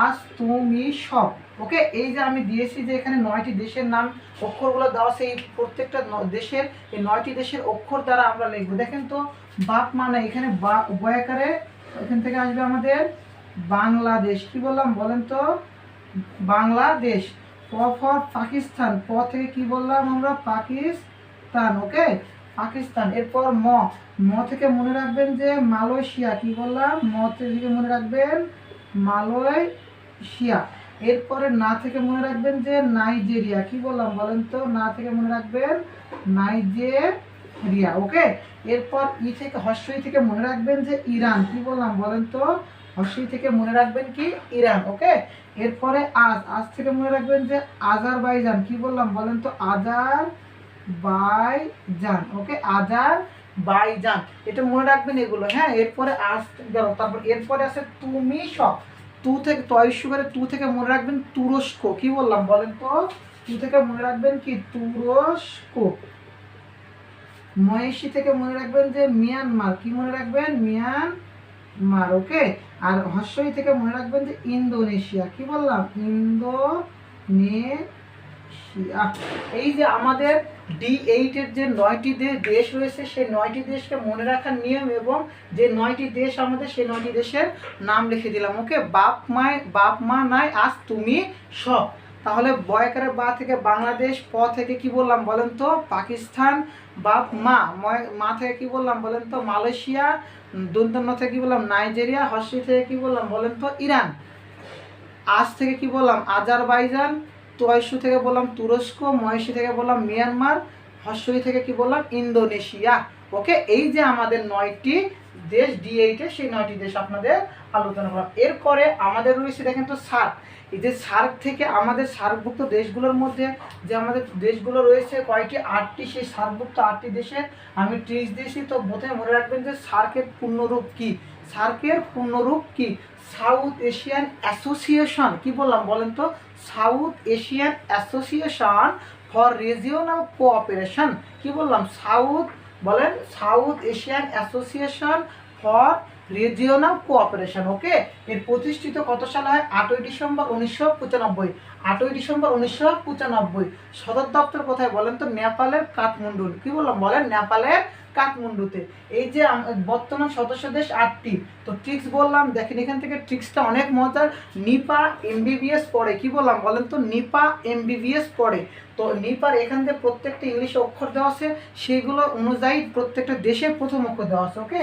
আজ তুমি সব, ওকে? এই যে আমি দিয়েছি যে এখানে নয়টি দেশের নাম অক্ষরগুলো দেওয়া সেই প্রত্যেকটা দেশের, এই নয়টি দেশের অক্ষর দ্বারা আমরা লিখব। দেখেন তো, বাপ মানে এখানে বা উভয়াকারে এখান থেকে আসবে আমাদের বাংলাদেশ। কি বললাম বলেন তো? বাংলাদেশ। প ফর পাকিস্তান। প থেকে কি বললাম আমরা? পাকিস্তান, ওকে? পাকিস্তান। এরপর ম। ম থেকে মনে রাখবেন যে মালয়েশিয়া, কি বললাম? ম থেকে মনে রাখবেন মালয়েশিয়া। এরপরে না থেকে মনে রাখবেন যে নাইজেরিয়া। কি বললাম বলেন তো? না থেকে মনে রাখবেন নাইজেরিয়া, ওকে? এরপর ই থেকে হর্ষই থেকে মনে রাখবেন যে ইরান। কি বললাম বলেন তো? হর্ষই থেকে মনে রাখবেন কি? Iran, okay? এরপরে আজ আজ থেকে মনে রাখবেন যে আজারবাইজান। কি বললাম বলেন তো? আজার বাইজান ওকে? আজার বাইজান, এটা মনে রাখবেন এগুলো হ্যাঁ এরপরে আজ গেল তারপর এরপরে আছে তুমি সব। তু থেকে তয়স্য করে তু থেকে মনে রাখবেন তুরস্ক, কি বললাম বলেন তো? তু থেকে মনে রাখবেন কি? তুরস্ক। মহেশি থেকে মনে রাখবেন যে মিয়ানমার, কি মনে রাখবেন? মিয়ানমার, ওকে? আর হর্ষই থেকে মনে রাখবেন যে ইন্দোনেশিয়া, কি বললাম? ইন্দোনেশিয়া। এই যে আমাদের ডি এইটের যে নয়টি দেশ রয়েছে, সেই নয়টি দেশকে মনে রাখার নিয়ম এবং যে নয়টি দেশ আমাদের, সেই নয়টি দেশের নাম লিখে দিলাম, ওকে? বাপ মায়, বাপ মা নাই, আজ তুমি সব তাহলে বয়কারে বা থেকে বাংলাদেশ, প থেকে কি বললাম বলেন তো? পাকিস্তান, বাপ মা মা থেকে কি বললাম বলেন তো? মালয়েশিয়া, দন্তন্য থেকে কি বললাম? নাইজেরিয়া হর্ষি থেকে কি বললাম বলেন তো? ইরান। আজ থেকে কি বললাম? আজারবাইজান তোয়সু থেকে বললাম তুরস্ক, মহেশি থেকে বললাম মিয়ানমার হর্ষই থেকে কি বললাম? ইন্দোনেশিয়া। ওকে, এই যে আমাদের নয়টি দেশ ডি এইটে সেই নয়টি দেশ আপনাদের আলোচনা করলাম। এরপরে আমাদের রয়েছে দেখেন তো সার্ক। এই যে সার্ক থেকে আমাদের সার্কভুক্ত দেশগুলোর মধ্যে যে আমাদের দেশগুলো রয়েছে কয়েকটি আটটি। সেই সার্কভুক্ত আটটি দেশের আমি ত্রিশ দিয়েছি, তো প্রথমে মনে রাখবেন যে সার্কের পূর্ণরূপ কি? সার্কের পূর্ণরূপ কি? South Asian association. কি বললাম বলেন তো? South Asian association for regional cooperation. কি বললাম? সাউথ, বলেন South Asian association for regional cooperation. Okay? এর প্রতিষ্ঠিত কত সালে হয়? আটই ডিসেম্বর উনিশশো পঁচানব্বই। আটই ডিসেম্বর উনিশশো পঁচানব্বই। সদর দপ্তর কোথায় বলেন তো? নেপালের কাঠমান্ডু। কি বললাম? বলেন, নেপালের কাঠমান্ডুতে। এই যে বর্তমান সদস্য দেশ আটটি। তো ট্রিক্স বললাম, দেখেন এখান থেকে ট্রিক্সটা অনেক মজার। নিপা এমবিবিএস পড়ে। কি বললাম? বলেন তো, নিপা এমবিবিএস পড়ে। তো নিপার এখান থেকে প্রত্যেকটা ইংলিশে অক্ষর দেওয়া আছে। সেগুলো অনুযায়ী প্রত্যেকটা দেশে প্রথম অক্ষর দেওয়া আছে, ওকে?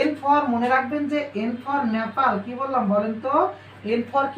এন ফর মনে রাখবেন যে এন ফর নেপাল কি বললাম? বলেন তো এন ফর কি